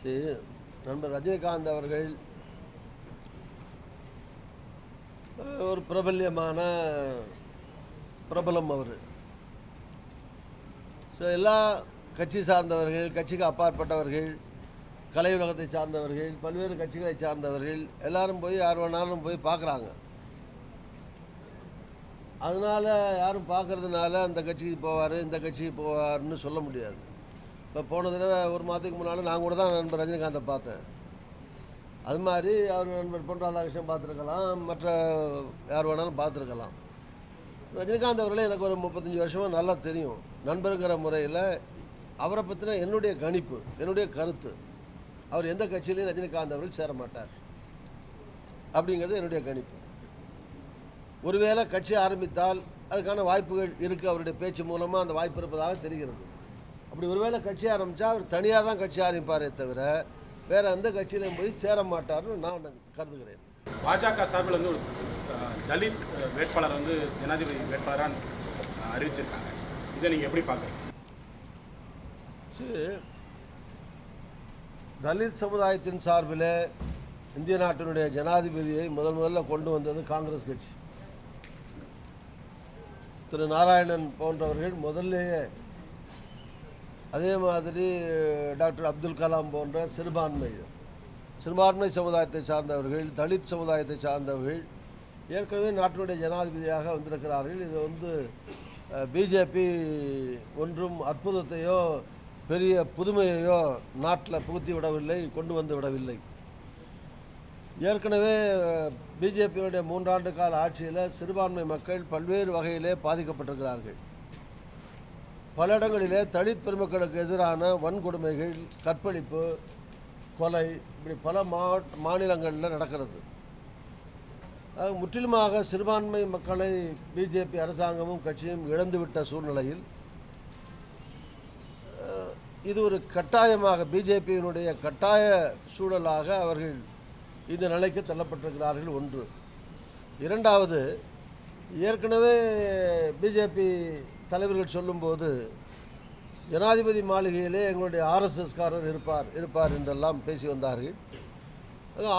சரி நண்பர் ரஜினிகாந்த் அவர்கள் ஒரு பிரபல்யமான பிரபலம் அவர். ஸோ எல்லா கட்சி சார்ந்தவர்கள் கட்சிக்கு அப்பாற்பட்டவர்கள் கலை உலகத்தை சார்ந்தவர்கள் பல்வேறு கட்சிகளை சார்ந்தவர்கள் எல்லாரும் போய் யார் வேணாலும் போய் பார்க்குறாங்க. அதனால் யாரும் பார்க்கறதுனால அந்த கட்சிக்கு போவார் இந்த கட்சிக்கு போவார்னு சொல்ல முடியாது. இப்போ போன தடவை ஒரு மாதத்துக்கு முன்னால் நான் கூட தான் நண்பர் ரஜினிகாந்தை பார்த்தேன். அது மாதிரி அவர் நண்பர் பொன் ராதாகிருஷ்ணன் பார்த்துருக்கலாம் மற்ற யார் வேணாலும் பார்த்துருக்கலாம். ரஜினிகாந்த் அவர்களே எனக்கு ஒரு முப்பத்தஞ்சு வருஷமாக நல்லா தெரியும். நண்பருங்கிற முறையில் அவரை பற்றின என்னுடைய கணிப்பு என்னுடைய கருத்து. அவர் எந்த கட்சியிலையும் ரஜினிகாந்த் அவர்கள் சேர மாட்டார். அப்படிங்கிறது என்னுடைய கணிப்பு. ஒருவேளை கட்சி ஆரம்பித்தால் அதுக்கான வாய்ப்புகள் இருக்குது அவருடைய பேச்சு மூலமாக அந்த வாய்ப்பு இருப்பதாக தெரிகிறது. அப்படி ஒருவேளை கட்சி ஆரம்பித்தா அவர் தனியாக தான் கட்சி ஆரம்பிப்பாரே தவிர வேறு எந்த கட்சியிலையும் போய் சேர மாட்டார்னு நான் கருதுகிறேன். பாஜக சார்பில் வந்து ஒரு தலித் வேட்பாளர் வந்து ஜனாதிபதி வேட்பாளராக அறிவிச்சிருக்காங்க. இதை நீங்கள் எப்படி பார்க்குறீங்க? சரி தலித் சமுதாயத்தின் சார்பில் இந்திய நாட்டினுடைய ஜனாதிபதியை முதல் முதல்ல கொண்டு வந்தது காங்கிரஸ் கட்சி. திரு நாராயணன் போன்றவர்கள் முதல்லேயே அதே மாதிரி டாக்டர் அப்துல் கலாம் போன்ற சிறுபான்மை சிறுபான்மை சமுதாயத்தை சார்ந்தவர்கள் தலித் சமுதாயத்தை சார்ந்தவர்கள் ஏற்கனவே நாட்டினுடைய ஜனாதிபதியாக வந்திருக்கிறார்கள். இது வந்து பிஜேபி ஒன்றும் அற்புதத்தையோ பெரிய புதுமையையோ நாட்டில் புகுத்தி விடவில்லை கொண்டு வந்து விடவில்லை. ஏற்கனவே பிஜேபியினுடைய மூன்றாண்டு கால ஆட்சியில் சிறுபான்மை மக்கள் பல்வேறு வகையிலே பாதிக்கப்பட்டிருக்கிறார்கள். பல இடங்களிலே தலித் பெருமக்களுக்கு எதிரான வன்கொடுமைகள் கற்பழிப்பு கொலை இப்படி பல மா மாநிலங்களில் நடக்கிறது. முற்றிலுமாக சிறுபான்மை மக்களை பிஜேபி அரசாங்கமும் கட்சியும் இழந்துவிட்ட சூழ்நிலையில் இது ஒரு கட்டாயமாக பிஜேபியினுடைய கட்டாய சூழலாக அவர்கள் இந்த நிலைக்கு தள்ளப்பட்டிருக்கிறார்கள் ஒன்று. இரண்டாவது ஏற்கனவே பிஜேபி தலைவர்கள் சொல்லும்போது ஜனாதிபதி மாளிகையிலே எங்களுடைய ஆர்எஸ்எஸ்காரர் இருப்பார் இருப்பார் என்றெல்லாம் பேசி வந்தார்கள்.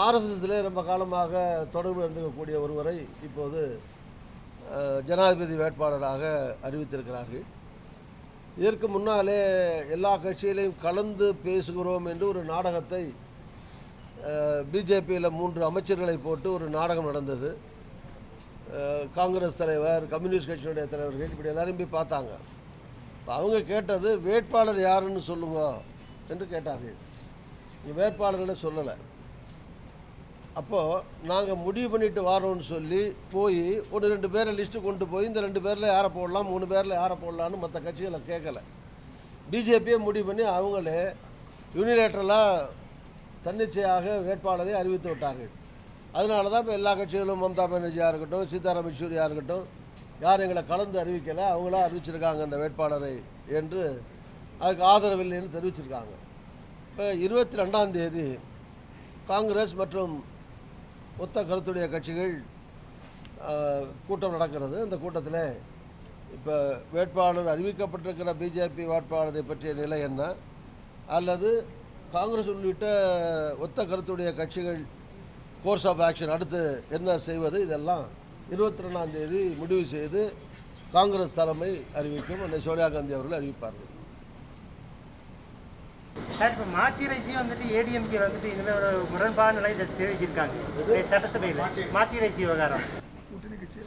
ஆர்எஸ்எஸ்லே ரொம்ப காலமாக தொடர்பு இருந்திருக்கக்கூடிய ஒருவரை இப்போது ஜனாதிபதி வேட்பாளராக அறிவித்திருக்கிறார்கள். இதற்கு முன்னாலே எல்லா கட்சியிலையும் கலந்து பேசுகிறோம் என்று ஒரு நாடகத்தை பிஜேபியில் மூன்று அமைச்சர்களை போட்டு ஒரு நாடகம் நடந்தது. காங்கிரஸ் தலைவர் கம்யூனிஸ்ட் கட்சியினுடைய தலைவர்கள் இப்படி எல்லாரும் போய் பார்த்தாங்க. அவங்க கேட்டது வேட்பாளர் யாருன்னு சொல்லுங்க என்று கேட்டார்கள். இங்க வேட்பாளர்களை சொல்லலை. அப்போது நாங்கள் முடிவு பண்ணிட்டு வரோம்னு சொல்லி போய் ஒரு ரெண்டு பேரை லிஸ்ட்டு கொண்டு போய் இந்த ரெண்டு பேரில் யாரை போடலாம் மூணு பேரில் யாரை போடலான்னு மற்ற கட்சிகளை கேட்கல பிஜேபியே முடிவு பண்ணி அவங்களே யூனிலேட்டரலாக தன்னிச்சையாக வேட்பாளரை அறிவித்து விட்டார்கள். அதனால தான் இப்போ எல்லா கட்சிகளும் மம்தா பானர்ஜியாக இருக்கட்டும் சீதாராம் யெச்சூரியாக இருக்கட்டும் யார் எங்களை கலந்து அறிவிக்கலை. அவங்களா அறிவிச்சிருக்காங்க அந்த வேட்பாளரை என்று அதுக்கு ஆதரவில்லைன்னு தெரிவிச்சிருக்காங்க. இப்போ இருபத்தி ரெண்டாம் தேதி காங்கிரஸ் மற்றும் ஒத்த கருத்துடைய கட்சிகள் கூட்டம் நடக்கிறது. அந்த கூட்டத்தில் இப்போ வேட்பாளர் அறிவிக்கப்பட்டிருக்கிற பிஜேபி வேட்பாளரை பற்றிய நிலை என்ன? அல்லது காங்கிரஸ் உள்ளிட்ட ஒத்த கருத்துடைய கட்சிகள் கோர்ஸ் ஆஃப் ஆக்ஷன் அடுத்து என்ன செய்வது? இதெல்லாம் இருபத்தி ரெண்டாம் தேதி முடிவு செய்து காங்கிரஸ் தலைமை அறிவிக்கும். அன்னை சோனியா காந்தி அவர்கள் அறிவிப்பார்கள். சார் இப்போ மாத்திரைச்சி வந்துட்டு ஏடிஎம்கே வந்துட்டு இதில் ஒரு முரண்பாடு நிலை இதை தெரிவிச்சிருக்காங்க சட்டசபையில் மாத்திரைச்சி விவகாரம். கூட்டணி கட்சி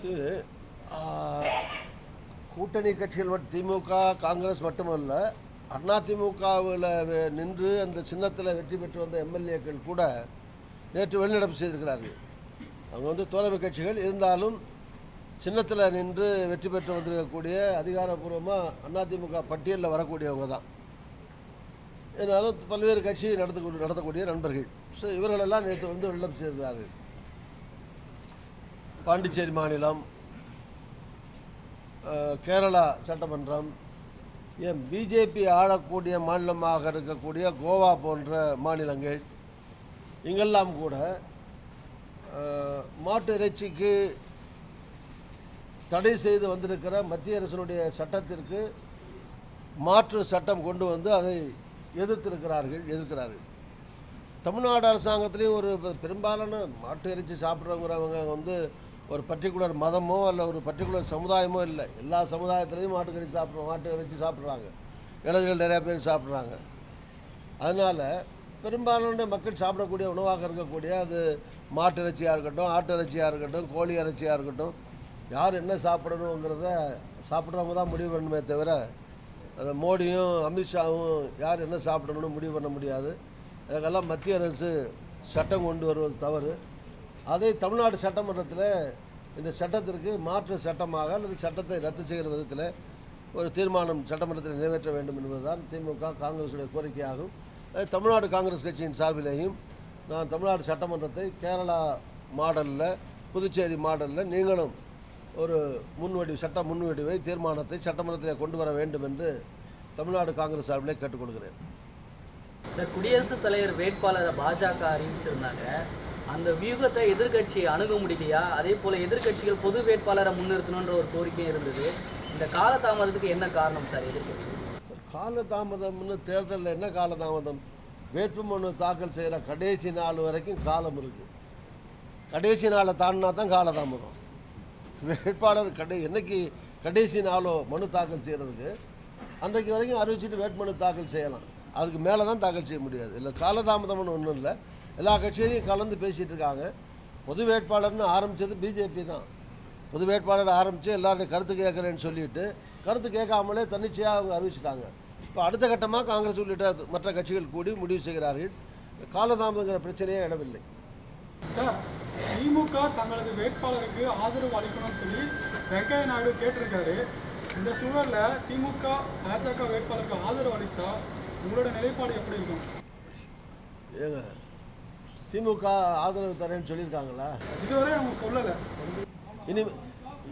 கூட்டணி கட்சிகள் மட்டும் திமுக காங்கிரஸ் மட்டுமல்ல அதிமுகவில் நின்று அந்த சின்னத்தில் வெற்றி பெற்று வந்த எம்எல்ஏக்கள் கூட நேற்று வெளிநடப்பு செய்திருக்கிறார்கள். அவங்க வந்து தோழமை கட்சிகள் இருந்தாலும் சின்னத்தில் நின்று வெற்றி பெற்று வந்திருக்கக்கூடிய அதிகாரப்பூர்வமாக அதிமுக பட்டியலில் வரக்கூடியவங்க தான். இருந்தாலும் பல்வேறு கட்சி நடத்த நடத்தக்கூடிய நண்பர்கள். ஸோ இவர்களெல்லாம் நேற்று வந்து வெள்ளம் சேர்ந்தார்கள். பாண்டிச்சேரி மாநிலம் கேரளா சட்டமன்றம் ஏன் பிஜேபி ஆளக்கூடிய மாநிலமாக இருக்கக்கூடிய கோவா போன்ற மாநிலங்கள் இங்கெல்லாம் கூட மாட்டு இறைச்சிக்கு தடை செய்து வந்திருக்கிற மத்திய அரசினுடைய சட்டத்திற்கு மாற்று சட்டம் கொண்டு வந்து அதை எதிர்த்திருக்கிறார்கள் எதிர்க்கிறார்கள். தமிழ்நாடு அரசாங்கத்திலேயும் ஒரு பெரும்பாலான மாட்டு இறைச்சி சாப்பிட்றவங்கிறவங்க வந்து ஒரு பர்டிகுலர் மதமோ அல்ல ஒரு பர்டிகுலர் சமுதாயமோ இல்லை. எல்லா சமுதாயத்துலேயும் மாட்டு கறி சாப்பிட்றோம் மாட்டு இறைச்சி சாப்பிட்றாங்க. இளைஞர்கள் நிறையா பேர் சாப்பிட்றாங்க. அதனால் பெரும்பாலான மக்கள் சாப்பிடக்கூடிய உணவாக இருக்கக்கூடிய அது மாட்டு இறைச்சியாக இருக்கட்டும் ஆட்டு இறைச்சியாக இருக்கட்டும் கோழி இறைச்சியாக இருக்கட்டும் யார் என்ன சாப்பிடணுங்கிறத சாப்பிட்றவங்க தான் முடிவு பண்ணணுமே தவிர அதை மோடியும் அமித்ஷாவும் யார் என்ன சாப்பிடணும்னு முடிவு பண்ண முடியாது. அதுக்கெல்லாம் மத்திய அரசு சட்டம் கொண்டு வருவது தவறு. அதை தமிழ்நாடு சட்டமன்றத்தில் இந்த சட்டத்திற்கு மாற்று சட்டமாக அல்லது சட்டத்தை ரத்து செய்கிற விதத்தில் ஒரு தீர்மானம் சட்டமன்றத்தில் நிறைவேற்ற வேண்டும் என்பதுதான் திமுக காங்கிரஸுடைய கோரிக்கையாகும். தமிழ்நாடு காங்கிரஸ் கட்சியின் சார்பிலேயும் நான் தமிழ்நாடு சட்டமன்றத்தை கேரளா மாடலில் புதுச்சேரி மாடலில் நீங்களும் ஒரு முன்வடி சட்ட முன்வடிவை தீர்மானத்தை சட்டமன்றத்தில் கொண்டு வர வேண்டும் என்று தமிழ்நாடு காங்கிரஸ் சார்பிலே கேட்டுக்கொள்கிறேன். சார் குடியரசுத் தலைவர் வேட்பாளரை பாஜக அறிவிச்சிருந்தாங்க. அந்த வியூகத்தை எதிர்க்கட்சி அணுக முடியலையா? அதே போல எதிர்க்கட்சிகள் பொது வேட்பாளரை முன்னிறுத்தணுன்ற ஒரு கோரிக்கை இருந்தது. இந்த காலதாமதத்துக்கு என்ன காரணம் சார் எதிர்க்கட்சி? காலதாமதம்னு தேர்தலில் என்ன காலதாமதம்? வேட்புமனு தாக்கல் செய்கிற கடைசி நாள் வரைக்கும் காலம் இருக்குது கடைசி நாளை தாண்டினா தான் காலதாமதம். வேட்பாளர் கடை என்றைக்கு கடைசி நாளோ மனு தாக்கல் செய்கிறதுக்கு அன்றைக்கு வரைக்கும் அறிவிச்சிட்டு வேட்புமனு தாக்கல் செய்யலாம். அதுக்கு மேலே தான் தாக்கல் செய்ய முடியாது. இல்லை காலதாமதம்னு ஒன்றும் இல்லை. எல்லா கட்சியிலையும் கலந்து பேசிகிட்டு இருக்காங்க. பொது வேட்பாளர்னு ஆரம்பித்தது பிஜேபி தான். பொது வேட்பாளர் ஆரம்பித்து எல்லாருடைய கருத்து கேட்குறேன்னு சொல்லிட்டு கருத்து கேட்காமலே தன்னிச்சையாக அவங்க அறிவிச்சிட்டாங்க. இப்போ அடுத்த கட்டமாக காங்கிரஸ் உள்ளிட்ட மற்ற கட்சிகள் கூடி முடிவு செய்கிறார்கள். காலதாமதங்கிற பிரச்சனையே இடமில்லை சார் திமுக தங்களது வேட்பாளருக்கு ஆதரவு அளிக்கணும்னு சொல்லி வெங்கையா நாயுடு கேட்டிருக்காரு. இந்த சூழல்ல திமுக பாஜக வேட்பாளருக்கு ஆதரவு அளிச்சா உங்களோட நிலைப்பாடு எப்படி இருக்கும்? ஏங்க திமுக ஆதரவு தரேன்னு சொல்லியிருக்காங்களா? இதுவரை அவங்க சொல்லலை. இனி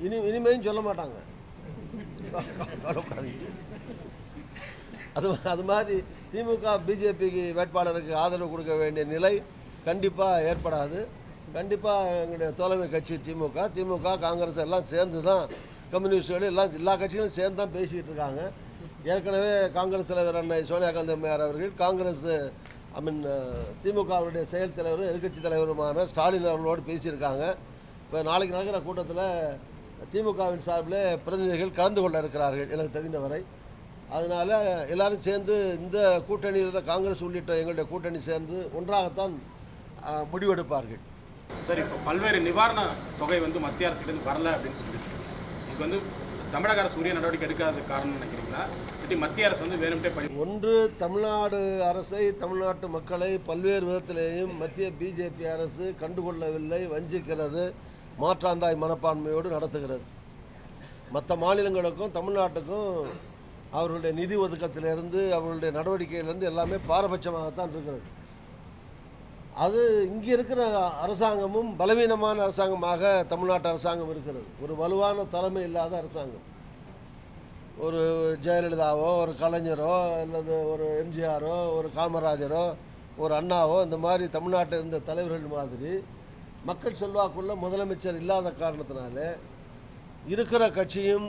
இனி இனிமேயும் சொல்ல மாட்டாங்க. அது அது மாதிரி திமுக பிஜேபிக்கு வேட்பாளருக்கு ஆதரவு கொடுக்க வேண்டிய நிலை கண்டிப்பாக ஏற்படாது. கண்டிப்பாக எங்களுடைய தோழமை கட்சி திமுக. திமுக காங்கிரஸ் எல்லாம் சேர்ந்து தான் கம்யூனிஸ்டுகள் எல்லாம் எல்லா கட்சிகளும் சேர்ந்து தான் பேசிக்கிட்டு இருக்காங்க. ஏற்கனவே காங்கிரஸ் தலைவர் அன்னை சோனியா காந்தி அம்மையார் அவர்கள் காங்கிரஸ் ஐ மீன் திமுகவுடைய செயல் தலைவரும் எதிர்கட்சி தலைவருமான ஸ்டாலின் அவர்களோடு பேசியிருக்காங்க. இப்போ நாளைக்கு நடக்கிற கூட்டத்தில் திமுகவின் சார்பில் பிரதிநிதிகள் கலந்து கொள்ள இருக்கிறார்கள் எனக்கு தெரிந்தவரை. அதனால் எல்லாரும் சேர்ந்து இந்த கூட்டணியில் தான் காங்கிரஸ் உள்ளிட்ட எங்களுடைய கூட்டணி சேர்ந்து ஒன்றாகத்தான் முடிவெடுப்பார்கள். சார் இப்போ பல்வேறு நிவாரண தொகை வந்து மத்திய அரசுலேருந்து வரல அப்படின்னு சொல்லிட்டு இதுக்கு வந்து தமிழக அரசு உரிய நடவடிக்கை எடுக்காத காரணம் நினைக்கிறீங்களா? மத்திய அரசு வந்து வேணும்ட்டே பண்ணி ஒன்று தமிழ்நாடு அரசை தமிழ்நாட்டு மக்களை பல்வேறு விதத்திலேயும் மத்திய பிஜேபி அரசு கண்டுகொள்ளவில்லை வஞ்சிக்கிறது மாற்றாந்தாய் மனப்பான்மையோடு நடத்துகிறது. மற்ற மாநிலங்களுக்கும் தமிழ்நாட்டுக்கும் அவர்களுடைய நிதி ஒதுக்கத்திலிருந்து அவர்களுடைய நடவடிக்கையிலிருந்து எல்லாமே பாரபட்சமாகத்தான் இருக்கிறது. அது இங்கே இருக்கிற அரசாங்கமும் பலவீனமான அரசாங்கமாக தமிழ்நாட்டு அரசாங்கம் இருக்கிறது. ஒரு வலுவான தலைமை இல்லாத அரசாங்கம். ஒரு ஜெயலலிதாவோ ஒரு கலைஞரோ அல்லது ஒரு எம்ஜிஆரோ ஒரு காமராஜரோ ஒரு அண்ணாவோ இந்த மாதிரி தமிழ்நாட்டில் இருந்த தலைவர்கள் மாதிரி மக்கள் செல்வாக்குள்ள முதலமைச்சர் இல்லாத காரணத்தினால இருக்கிற கட்சியும்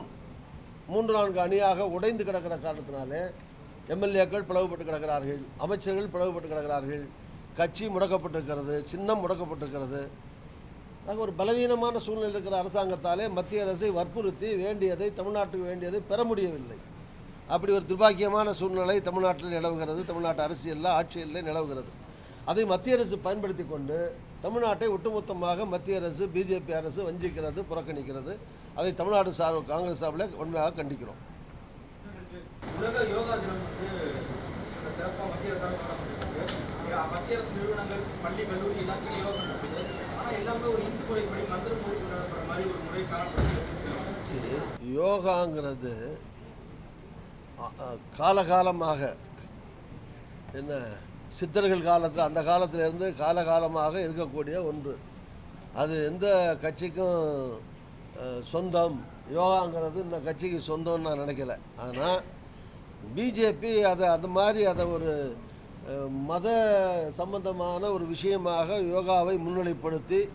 மூன்று நான்கு அணியாக உடைந்து கிடக்கிற காரணத்தினாலே எம்எல்ஏக்கள் பிளவுபட்டு கிடக்கிறார்கள் அமைச்சர்கள் பிளவுபட்டு கிடக்கிறார்கள். கட்சி முடக்கப்பட்டிருக்கிறது சின்னம் முடக்கப்பட்டிருக்கிறது. நாங்கள் ஒரு பலவீனமான சூழ்நிலை இருக்கிற அரசாங்கத்தாலே மத்திய அரசை வற்புறுத்தி வேண்டியதை தமிழ்நாட்டுக்கு வேண்டியதை பெற முடியவில்லை. அப்படி ஒரு துர்பாக்கியமான சூழ்நிலை தமிழ்நாட்டில் நிலவுகிறது தமிழ்நாட்டு அரசியலில் ஆட்சியில் நிலவுகிறது. அதை மத்திய அரசு பயன்படுத்தி கொண்டு தமிழ்நாட்டை ஒட்டுமொத்தமாக மத்திய அரசு பிஜேபி அரசு வஞ்சிக்கிறது புறக்கணிக்கிறது. அதை தமிழ்நாடு சார் காங்கிரஸ் சார்பில் உண்மையாக கண்டிக்கிறோம் உலக யோகா தினம் வந்து சிறப்பாக மத்திய அரசு நிறுவனங்கள் பள்ளி கல்லூரி எல்லாத்தையும் யோகா நடக்குது ஆனால் எல்லாமே ஒரு இந்து முறைப்படி மந்திர மொழி கொண்டாடப்படுற மாதிரி ஒரு முறை காணப்படுகிறது யோகாங்கிறது காலகாலமாக என்ன சித்தர்கள் காலத்தில் அந்த காலத்திலேருந்து காலகாலமாக இருக்கக்கூடிய ஒன்று. அது எந்த கட்சிக்கும் சொந்தம். யோகாங்கிறது இந்த கட்சிக்கு சொந்தம்னு நான் நினைக்கல. ஆனால் பிஜேபி அதை அந்த மாதிரி அதை ஒரு மத சம்பந்தமான ஒரு விஷயமாக யோகாவை முன்னிலைப்படுத்தி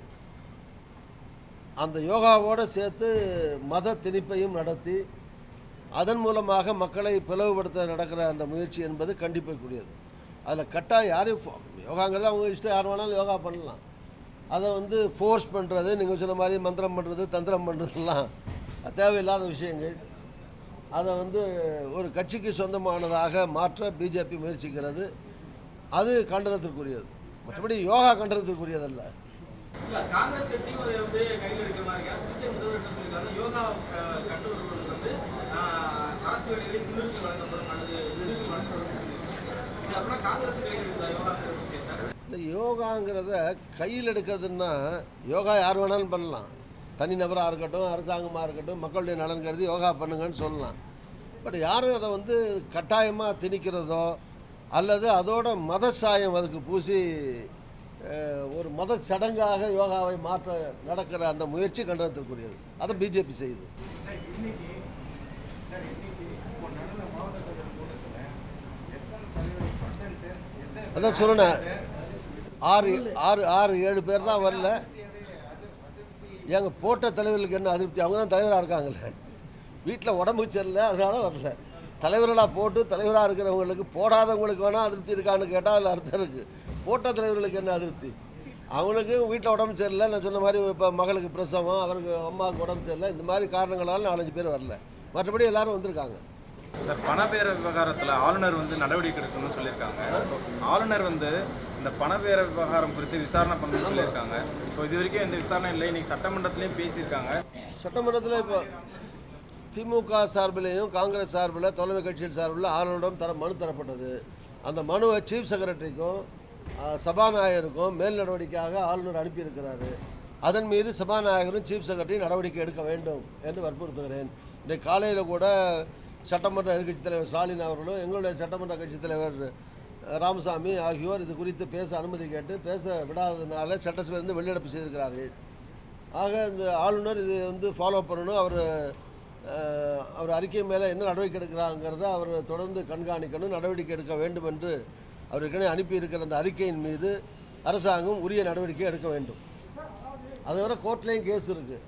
அந்த யோகாவோடு சேர்த்து மத திணிப்பையும் நடத்தி அதன் மூலமாக மக்களை பிளவுபடுத்த நடக்கிற அந்த முயற்சி என்பது கண்டிப்புக்குரியது. அதில் கட்டாயம் யாரையும் ஃபோ- யோகாங்கிறது அவங்க இஷ்டம் யார் வேணாலும் யோகா பண்ணலாம். அதை வந்து ஃபோர்ஸ் பண்ணுறது நீங்கள் சொன்ன மாதிரி மந்திரம் பண்ணுறது தந்திரம் பண்ணுறதுலாம் தேவையில்லாத விஷயங்கள். அதை வந்து ஒரு கட்சிக்கு சொந்தமானதாக மாற்ற பிஜேபி முயற்சிக்கிறது. அது கண்டனத்திற்குரியது மற்றபடி யோகா கண்டனத்திற்குரியதல்ல இல்ல யோகாங்கிறத கையில் எடுக்கிறதுன்னா யோகா யார் வேணாலும் பண்ணலாம். தனிநபராக இருக்கட்டும் அரசாங்கமாக இருக்கட்டும் மக்களுடைய நலன் கருதி யோகா பண்ணுங்கன்னு சொல்லலாம். பட் யாரும் அதை வந்து கட்டாயமாக திணிக்கிறதோ அல்லது அதோட மத சாயம் அதுக்கு பூசி ஒரு மத சடங்காக யோகாவை மாற்ற நடக்கிற அந்த முயற்சி கண்டனத்திற்குரியது. அதை பிஜேபி செய்யுது. அதான் சொன்னேன் ஆறு ஆறு ஆறு ஏழு பேர் தான் வரல. எங்க போட்ட தலைவர்களுக்கு என்ன அதிருப்தி? அவங்க தான் தலைவராக இருக்காங்களே. வீட்டில் உடம்பு சரியில்லை அதனால வரல. தலைவர்களாக போட்டு தலைவராக இருக்கிறவங்களுக்கு போடாதவங்களுக்கு வேணால் அதிருப்தி இருக்கான்னு கேட்டால் அதில் அர்த்தம் இருக்குது போட்ட தலைவர்களுக்கு என்ன அதிருப்தி? அவனுக்கு வீட்டில் உடம்பு சரியில்லை நான் சொன்ன மாதிரி இப்போ மகளுக்கு பிரசவம் அவருக்கு அம்மாவுக்கு உடம்பு சரியில்லை இந்த மாதிரி காரணங்களால் நாலஞ்சு பேர் வரல. மற்றபடி எல்லாரும் வந்திருக்காங்க. சார் பணபேர விவகாரத்தில் ஆளுநர் வந்து நடவடிக்கை எடுக்கணும்னு சொல்லியிருக்காங்க. ஆளுநர் வந்து இந்த பணபேர விவகாரம் குறித்து விசாரணை பண்ணணும்னு சொல்லியிருக்காங்க. ஸோ இது வரைக்கும் எந்த விசாரணை இல்லை இன்னைக்கு சட்டமன்றத்திலையும் பேசியிருக்காங்க. சட்டமன்றத்தில் இப்போ திமுக சார்பிலையும் காங்கிரஸ் சார்பில் தலைமை கட்சியின் சார்பில் ஆளுநரிடம் தர மனு தரப்பட்டது. அந்த மனுவை சீஃப் செக்ரட்டரிக்கும் சபாநாயகருக்கும் மேல் நடவடிக்கையாக ஆளுநர் அனுப்பியிருக்கிறாரு. அதன் மீது சபாநாயகரும் சீஃப் செக்ரட்டரி நடவடிக்கை எடுக்க வேண்டும் என்று வற்புறுத்துகிறேன். இன்றைக்கு காலையில் கூட சட்டமன்ற எதிர்கட்சித் தலைவர் ஸ்டாலின் அவர்களும் எங்களுடைய சட்டமன்ற கட்சித் தலைவர் ராமசாமி ஆகியோர் இது குறித்து பேச அனுமதி கேட்டு பேச விடாததுனால சட்டசபையிலிருந்து வெளிநடப்பு செய்திருக்கிறார்கள். ஆக இந்த ஆளுநர் இது வந்து ஃபாலோ பண்ணணும். அவர் அவர் அறிக்கை மேலே என்ன நடவடிக்கை எடுக்கிறாங்கிறத அவர் தொடர்ந்து கண்காணிக்கணும் நடவடிக்கை எடுக்க வேண்டும் என்று அவர் ஏற்கனவே அனுப்பியிருக்கிற அந்த அறிக்கையின் மீது அரசாங்கம் உரிய நடவடிக்கை எடுக்க வேண்டும். அதை வரை கோர்ட்லேயும் கேஸ் இருக்குது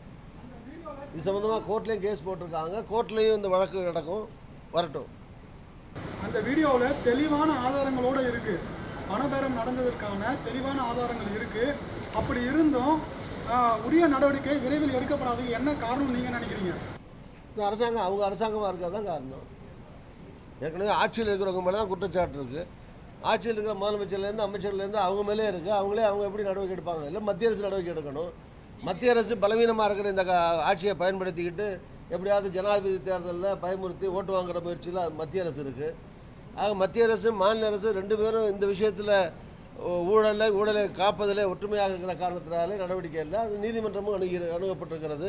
இது சம்மந்தமாக கோர்ட்லேயும் கேஸ் போட்டிருக்காங்க. கோர்ட்லேயும் இந்த வழக்கு நடக்கும் வரட்டும். அந்த வீடியோவில் தெளிவான ஆதாரங்களோட இருக்குது பணபேரம் நடந்ததற்கான தெளிவான ஆதாரங்கள் இருக்குது அப்படி இருந்தும் உரிய நடவடிக்கை விரைவில் எடுக்கப்படாது என்ன காரணம் நீங்கள் நினைக்கிறீங்க? இந்த அரசாங்கம் அவங்க அரசாங்கமாக இருக்கிறது தான் காரணம். ஏற்கனவே ஆட்சியில் இருக்கிறவங்க மேலே தான் குற்றச்சாட்டு இருக்குது ஆட்சியில் இருக்கிற முதலமைச்சர்லேருந்து அமைச்சர்லேருந்து அவங்க மேலே இருக்குது அவங்களே அவங்க எப்படி நடவடிக்கை எடுப்பாங்க? இல்லை மத்திய அரசு நடவடிக்கை எடுக்கணும். மத்திய அரசு பலவீனமாக இருக்கிற இந்த ஆட்சியை பயன்படுத்திக்கிட்டு எப்படியாவது ஜனாதிபதி தேர்தலில் பயமுறுத்தி ஓட்டு வாங்குற முயற்சியில் மத்திய அரசு இருக்குது ஆக மத்திய அரசு மாநில அரசு ரெண்டு பேரும் இந்த விஷயத்தில் ஊழலை ஊழலை காப்பதிலே ஒற்றுமையாக இருக்கிற காரணத்தினாலே நடவடிக்கை இல்லை. அது நீதிமன்றமும் அணுகி அணுகப்பட்டிருக்கிறது.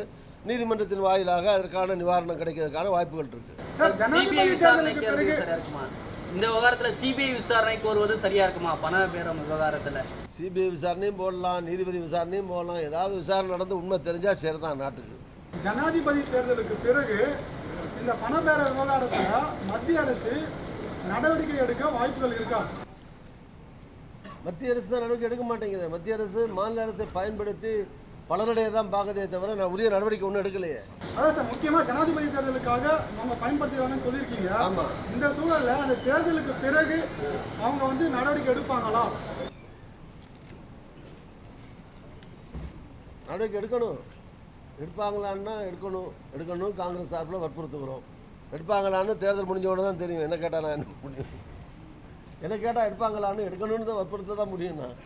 நீதிமன்றத்தின் வாயிலாக அதற்கான நிவாரணம் கிடைக்கிறதுக்கான வாய்ப்புகள் இருக்குமா இந்த விவகாரத்துல சிபிஐ விசாரணைக்கு வருவது சரியா இருக்குமா? பண பேரம் விவகாரத்துல. சிபிஐ விசாரணையும் போடலாம் நீதிபதி விசாரணையும் போடலாம். ஏதாவது விசாரணை நடந்து உண்மை தெரிஞ்சால் சரி தான் நாட்டுக்கு. ஜனாதிபதி தேர்தலுக்கு பிறகு இந்த பணபேர விவகாரத்துல மத்திய அரசு நடவடிக்கை எடுக்க வாய்ப்புகள் இருக்கா? மத்திய அரசு தான் நடவடிக்கை எடுக்க மாட்டேங்குது. மத்திய அரசு மாநில அரசை பயன்படுத்தி பலனடைய தான் பார்க்கதே தவிர நான் உரிய நடவடிக்கை ஒன்றும் எடுக்கலையே. அதான் சார் முக்கியமா ஜனாதிபதி தேர்தலுக்காக அவங்க பயன்படுத்துறாங்கன்னு சொல்லியிருக்கீங்க. ஆமா. இந்த சூழல்ல அந்த தேர்தலுக்கு பிறகு அவங்க வந்து நடவடிக்கை எடுப்பாங்களா? நடவடிக்கை எடுக்கணும். எடுப்பாங்களான்னா எடுக்கணும். எடுக்கணும். காங்கிரஸ் சார்பில் வற்புறுத்துகிறோம். எடுப்பாங்களான்னு தேர்தல் முடிஞ்ச உடனே தான் தெரியும். என்ன கேட்டால் நான் என்ன முடியும் என்ன கேட்டால் எடுப்பாங்களான்னு எடுக்கணும்னு தான் வற்புறுத்த தான் முடியும் நான்.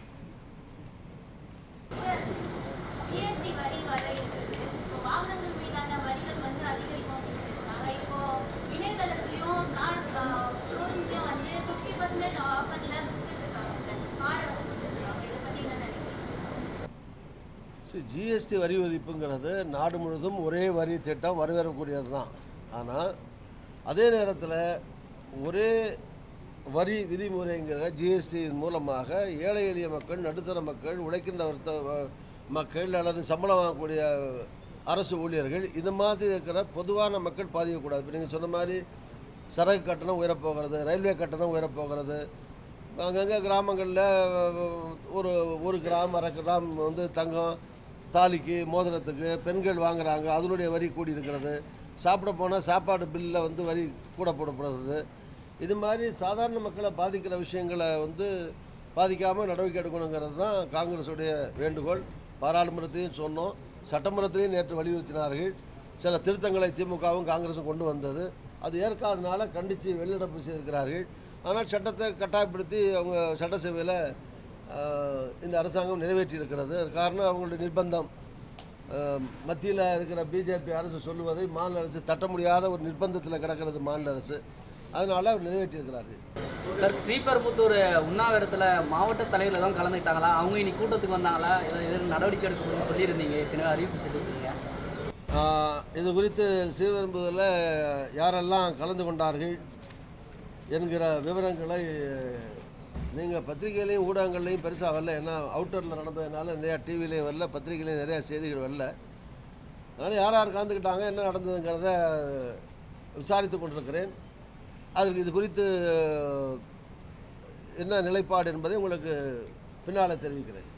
ஜிஎஸ்டி வரி விதிப்புங்கிறது நாடு முழுவதும் ஒரே வரி திட்டம் வரவேற்கக்கூடியது தான் ஆனால் அதே நேரத்தில் ஒரே வரி விதிமுறைங்கிற ஜிஎஸ்டியின் மூலமாக ஏழை எளிய மக்கள் நடுத்தர மக்கள் உழைக்கின்ற வர்த்த மக்கள் அல்லது சம்பளம் வாங்கக்கூடிய அரசு ஊழியர்கள் இது மாதிரி இருக்கிற பொதுவான மக்கள் பாதிக்கக்கூடாது. இப்போ நீங்கள் சொன்ன மாதிரி சரக்கு கட்டணம் உயரப்போகிறது ரயில்வே கட்டணம் உயரப்போகிறது. அங்கங்கே கிராமங்களில் ஒரு ஒரு கிராம் அரை கிராம் வந்து தங்கம் தாலிக்கு மோதிரத்துக்கு பெண்கள் வாங்குகிறாங்க அதனுடைய வரி கூடி இருக்கிறது சாப்பிட போனால் சாப்பாடு பில்லில் வந்து வரி கூட போடப்படுறது இது மாதிரி சாதாரண மக்களை பாதிக்கிற விஷயங்களை வந்து பாதிக்காமல் நடவடிக்கை எடுக்கணுங்கிறது தான் காங்கிரஸுடைய வேண்டுகோள். பாராளுமன்றத்திலையும் சொன்னோம். சட்டமன்றத்திலையும் நேற்று வலியுறுத்தினார்கள். சில திருத்தங்களை திமுகவும் காங்கிரஸும் கொண்டு வந்தது. அது ஏற்காதனால கண்டித்து வெளிநடப்பு செய்திருக்கிறார்கள். ஆனால் சட்டத்தை கட்டாயப்படுத்தி அவங்க சட்டசபையில் இந்த அரசாங்கம் நிறைவேற்றி இருக்கிறது காரணம் அவங்களுடைய நிர்பந்தம். மத்தியில் இருக்கிற பிஜேபி அரசு சொல்லுவதை மாநில அரசு தட்ட முடியாத ஒரு நிர்பந்தத்தில் கிடக்கிறது மாநில அரசு. அதனால் அவர் நிறைவேற்றியிருக்கிறார்கள் சார் ஸ்ரீபெரும்புத்தூர் உண்ணாவிரத்தில் மாவட்ட தலைவர்கள் தான் கலந்துக்கிட்டாங்களா? அவங்க இன்னைக்கு கூட்டத்துக்கு வந்தாங்களா? எதிர்த்து நடவடிக்கை எடுக்கணும்னு சொல்லியிருந்தீங்க. ஏற்கனவே அறிவிப்பு ஆஹ், இது குறித்து ஸ்ரீபெரும்புதூரில் யாரெல்லாம் கலந்து கொண்டார்கள் என்கிற விவரங்களை நீங்கள் பத்திரிகையிலையும் ஊடகங்கள்லையும் பெருசாக வரல. ஏன்னா அவுட்டரில் நடந்ததுனால நிறையா டிவிலையும் வரல பத்திரிகையிலையும் நிறையா செய்திகள் வரல. அதனால் யார் யார் கலந்துக்கிட்டாங்க என்ன நடந்ததுங்கிறத விசாரித்து கொண்டிருக்கிறேன். அதற்கு இது குறித்து என்ன நிலைப்பாடு என்பதை உங்களுக்கு பின்னால் தெரிவிக்கிறேன்.